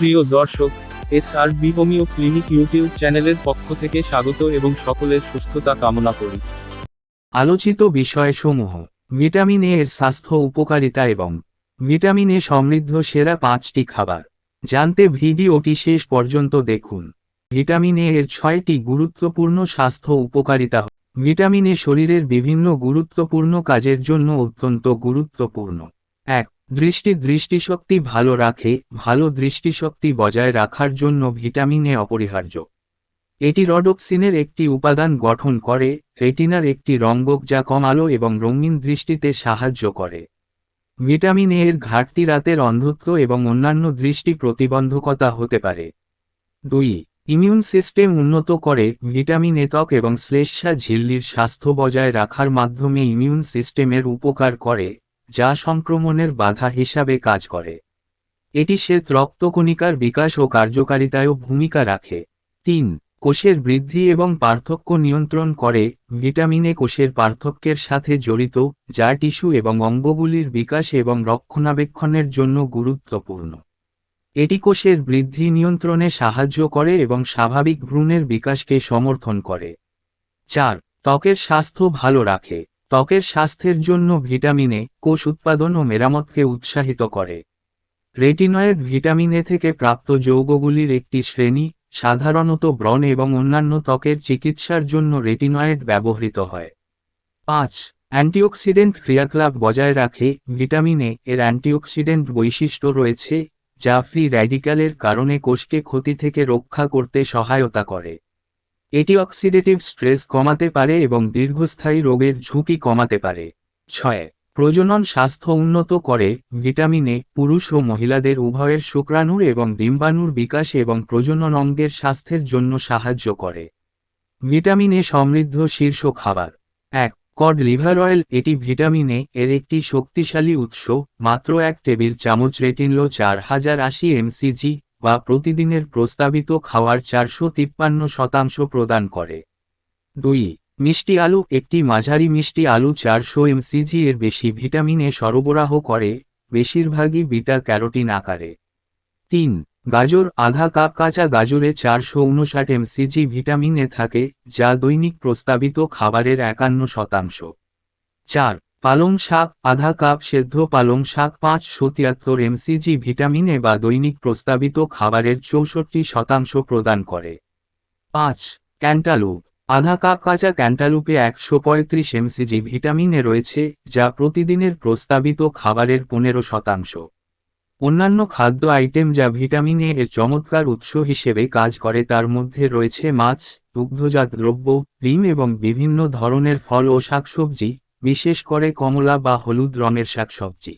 প্রিয় দর্শক S R B homeo clinic YouTube চ্যানেলের পক্ষ থেকে স্বাগত এবং সকলের সুস্থতা কামনা করি। আলোচিত বিষয়সমূহ, ভিটামিন এ এর স্বাস্থ্য উপকারিতা এবং ভিটামিন এ সমৃদ্ধ সেরা পাঁচটি খাবার। জানতে ভিডিওটি শেষ পর্যন্ত দেখুন। ভিটামিন এ এর ছয়টি গুরুত্বপূর্ণ স্বাস্থ্য উপকারিতা ভিটামিন এ শরীরের বিভিন্ন গুরুত্বপূর্ণ কাজের জন্য অত্যন্ত গুরুত্বপূর্ণ। এক দৃষ্টি দৃষ্টিশক্তি ভালো রাখে, ভালো দৃষ্টিশক্তি বজায় রাখার জন্য ভিটামিন এ অপরিহার্য। এটি রডোক্সিনের একটি উপাদান গঠন করে, রেটিনার একটি রঙ্গক যা কম আলো এবং রঙিন দৃষ্টিতে সাহায্য করে। ভিটামিন এ এর ঘাটতি রাতের অন্ধত্ব এবং অন্যান্য দৃষ্টি প্রতিবন্ধকতা হতে পারে। দুই, ইমিউন সিস্টেম উন্নত করে, ভিটামিন এ ত্বক এবং শ্লেষ্মা ঝিল্লির স্বাস্থ্য বজায় রাখার মাধ্যমে ইমিউন সিস্টেমের উপকার করে। যা সংক্রমণের বাধা হিসাবে কাজ করে। এটি শ্বেত রক্তকণিকার বিকাশ ও কার্যকারিতায়ও ভূমিকা রাখে। তিন, কোষের বৃদ্ধি এবং পার্থক্য নিয়ন্ত্রণ করে ভিটামিন কোষের পার্থক্যের সাথে জড়িত, যা টিস্যু এবং অঙ্গগুলির বিকাশ এবং রক্ষণাবেক্ষণের জন্য গুরুত্বপূর্ণ। এটি কোষের বৃদ্ধি নিয়ন্ত্রণে সাহায্য করে এবং স্বাভাবিক ভ্রূণের বিকাশকে সমর্থন করে। চার, ত্বকের স্বাস্থ্য ভালো রাখে। ত্বকের স্বাস্থ্যের জন্য ভিটামিন এ কোষ উৎপাদন ও মেরামতকে উৎসাহিত করে। রেটিনয়েড ভিটামিন এ থেকে প্রাপ্ত যৌগগুলির একটি শ্রেণি, সাধারণত ব্রণ এবং অন্যান্য ত্বকের চিকিৎসার জন্য রেটিনয়েড ব্যবহৃত হয়। পাঁচ, অ্যান্টিঅক্সিডেন্ট ক্রিয়াকলাপ বজায় রাখে। ভিটামিন এ এর অ্যান্টিঅক্সিডেন্ট বৈশিষ্ট্য রয়েছে, যা ফ্রি র্যাডিক্যালের কারণে কোষকে ক্ষতি থেকে রক্ষা করতে সহায়তা করে। এটি অক্সিডেটিভ স্ট্রেস কমাতে পারে এবং দীর্ঘস্থায়ী রোগের ঝুঁকি কমাতে পারে। ছয়, প্রজনন স্বাস্থ্য উন্নত করে। ভিটামিন এ, পুরুষ ও মহিলাদের উভয়ের শুক্রাণুর এবং ডিম্বাণুর বিকাশ এবং প্রজনন অঙ্গের স্বাস্থ্যের জন্য সাহায্য করে। ভিটামিন এ সমৃদ্ধ শীর্ষ খাবার। এক, কড লিভার অয়েল। এটি ভিটামিন এ এর একটি শক্তিশালী উৎস। মাত্র এক টেবিল চামচ রেটিনলো চার হাজার আশি এমসিজি বা প্রতিদিনের প্রস্তাবিত খাওয়ার চারশো তিপ্পান্ন শতাংশ প্রদান করে। দুই, মিষ্টি আলু, একটি মাঝারি মিষ্টি আলু চারশো এমসিজি এর বেশি ভিটামিন এ সরবরাহ করে, বেশিরভাগই বিটা ক্যারোটিন আকারে। তিন, গাজর, আধা কাপ কাঁচা গাজরে চারশো উনষাট এমসিজি ভিটামিন এ থাকে, যা দৈনিক প্রস্তাবিত খাবারের একান্ন শতাংশ। চার পালং শাক, আধা কাপ সেদ্ধ পালং শাক পাঁচশো তিয়াত্তর এমসিজি ভিটামিন এ বা দৈনিক প্রস্তাবিত খাবারের চৌষট্টি শতাংশ প্রদান করে। পাঁচ, ক্যান্টালুপ, আধা কাপ কাঁচা ক্যান্টালুপে একশো পঁয়ত্রিশ এমসিজি ভিটামিন এ রয়েছে, যা প্রতিদিনের প্রস্তাবিত খাবারের পনেরো শতাংশ। অন্যান্য খাদ্য আইটেম যা ভিটামিন এ এর চমৎকার উৎস হিসেবে কাজ করে তার মধ্যে রয়েছে মাছ, দুগ্ধজাত দ্রব্য, ডিম এবং বিভিন্ন ধরনের ফল ও শাকসবজি বিশেষ করে কমলা বা হলুদ রঙের শাকসবজি